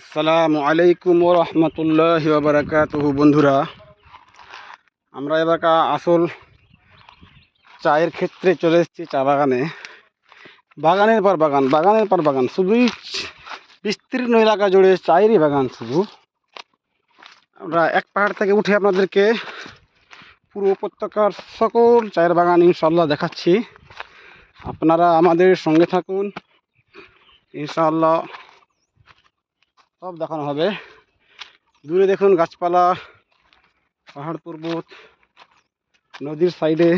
আসসালামু আলাইকুম রহমতুল্লাহ বারাকাতুহু। বন্ধুরা, আমরা এবার আসল চায়ের ক্ষেত্রে চলে এসেছি চা বাগানে। বাগানের পর বাগান, বাগানের পর বাগান। শুধুই বিস্তীর্ণ এলাকা জুড়ে চায়েরই বাগান শুধু। আমরা এক পাহাড় থেকে উঠে আপনাদেরকে পুরো উপত্যকার সকল চায়ের বাগান ইনশাল্লাহ দেখাচ্ছি। আপনারা আমাদের সঙ্গে থাকুন। ইনশাআল্লাহ সব দেখানো হবে। দূরে দেখুন গাছপালা, পাহাড় পর্বত, নদীর সাইডে।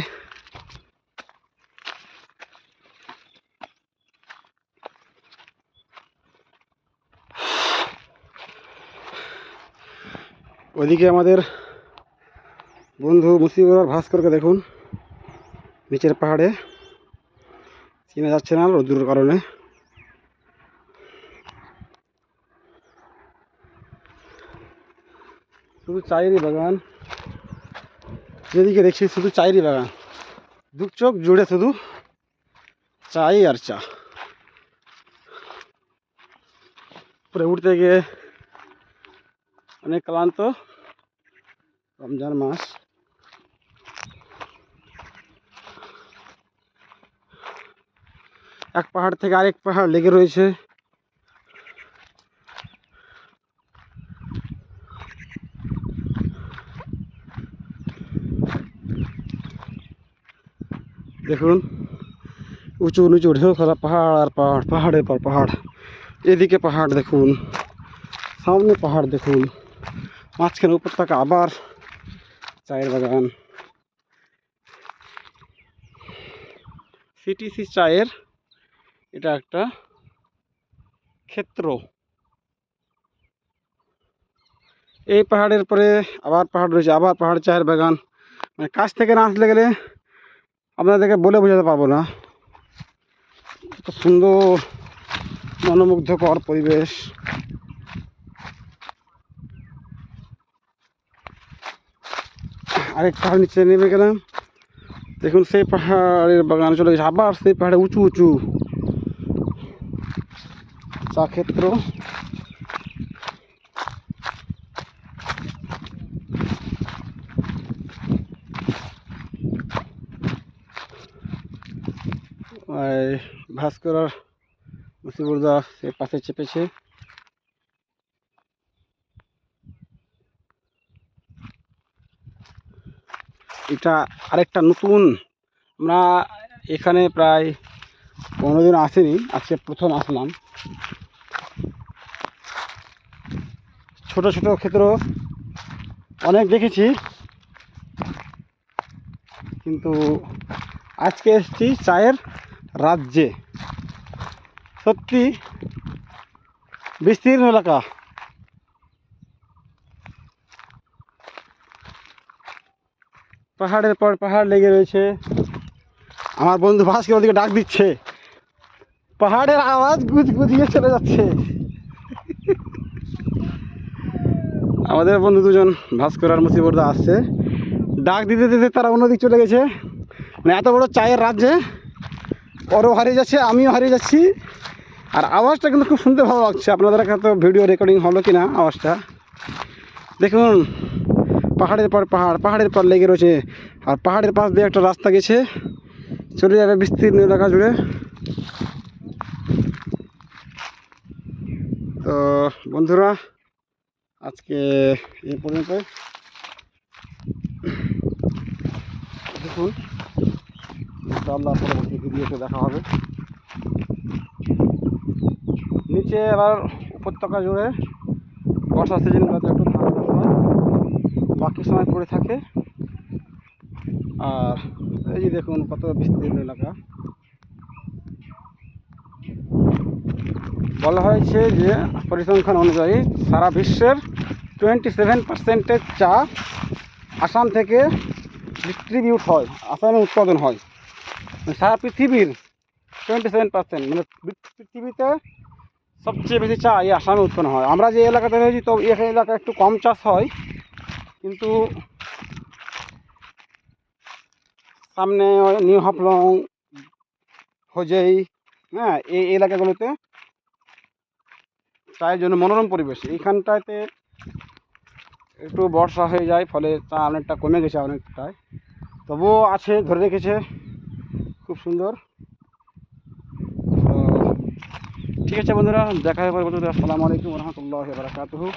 ওইদিকে আমাদের বন্ধু মুসিবুর ভাস্করকে দেখুন, নিচের পাহাড়ে। চিনা যাচ্ছে না রোদ্দুর কারণে। শুধু চায়েরই বাগান। যেদিকে দেখছি শুধু চায়েরই বাগান। দু চোখ জুড়ে শুধু চাই আর চা। উপরে উঠতে গিয়ে অনেক ক্লান্ত। রমজান মাস। এক পাহাড় থেকে আরেক পাহাড় লেগে রয়েছে। দেখুন উঁচু নিচু ঢেউ খেলা পাহাড় আর পাহাড় পাহাড়ের পর পাহাড় এদিকে পাহাড় দেখুন সামনে পাহাড় দেখুন মাঝখানে উপত্যকা আবার চায়ের বাগান সিটিসি চায়ের এটা একটা ক্ষেত্র এই পাহাড়ের পরে আবার পাহাড় রয়েছে আবার পাহাড় চায়ের বাগান মানে কাছ থেকে না আসলে গেলে আপনাদেরকে বলে বোঝাতে পারব না। কত সুন্দর, মনোমুগ্ধকর পরিবেশ। আরেক পাহাড় নিচে নেমে গেলাম। দেখুন সেই পাহাড়ের বাগানে চলে গেছে। আবার সেই পাহাড়ে উঁচু উঁচু চা ক্ষেত্র। ভাস্কর মুসিবুরদা সে পাশে চেপেছে। এটা আরেকটা নতুন, আমরা এখানে প্রায় পনেরো দিন আসিনি, আজকে প্রথম আসলাম। ছোট ছোট ক্ষেত্র অনেক দেখেছি, কিন্তু আজকে এসেছি চায়ের রাজ্যে। সত্যি বিস্তীর্ণ এলাকা। পাহাড়ের পর পাহাড় লেগে রয়েছে। আমার বন্ধু ভাসকে ওদিকে ডাক দিচ্ছে। পাহাড়ের আওয়াজ গুজ গুজিয়ে চলে যাচ্ছে। আমাদের বন্ধু দুজন ভাস্কর আর মুসিবর্দা আসছে। ডাক দিতে দিতে তারা অন্যদিক চলে গেছে। মানে এত বড় চায়ের রাজ্যে ওরও হারিয়ে যাচ্ছে, আমিও হারিয়ে যাচ্ছি। আর আওয়াজটা কিন্তু খুব শুনতে ভালো লাগছে। আপনাদের এখানে তো ভিডিও রেকর্ডিং হলো কি না আওয়াজটা? দেখুন, পাহাড়ের পর পাহাড়, পাহাড়ের পর লেগে রয়েছে। আর পাহাড়ের পাশ দিয়ে একটা রাস্তা গেছে। চলে যাবে বিস্তীর্ণ এলাকা জুড়ে। তো বন্ধুরা, আজকে এই পর্যন্ত দেখুন। ইনশাআল্লাহ পরবর্তী ভিডিওতে দেখা হবে। নিচে আবার উপত্যকা জুড়ে বর্ষা সিজনগুলোতে একটু ধান চাষ হয়, বাকি সময় পড়ে থাকে। আর এই যে দেখুন কত বিস্তীর্ণ এলাকা। বলা হয়েছে যে পরিসংখ্যান অনুযায়ী সারা বিশ্বের টোয়েন্টি সেভেন পার্সেন্টের চা আসাম থেকে ডিস্ট্রিবিউট হয়, আসামে উৎপাদন হয়। সারা পৃথিবীর টোয়েন্টি সেভেন পার্সেন্ট মানে পৃথিবীতে সবচেয়ে বেশি চা এই আসামে উৎপন্ন হয়। আমরা যে এলাকাতে রয়েছি, তো এই এলাকা একটু কম চাষ হয়, কিন্তু সামনে নিউ হাফলং, হোজেই হ্যাঁ এই এলাকাগুলোতে চায়ের জন্য মনোরম পরিবেশ। এইখানটাতে একটু বর্ষা হয়ে যায়, ফলে চা অনেকটা কমে গেছে অনেকটাই তবুও আছে, ধরে রেখেছে খুব সুন্দর। ঠিক আছে বন্ধুরা দেখা হবে আসসালামু আলাইকুম রহমতুল্লাহ বারাকাতুহু।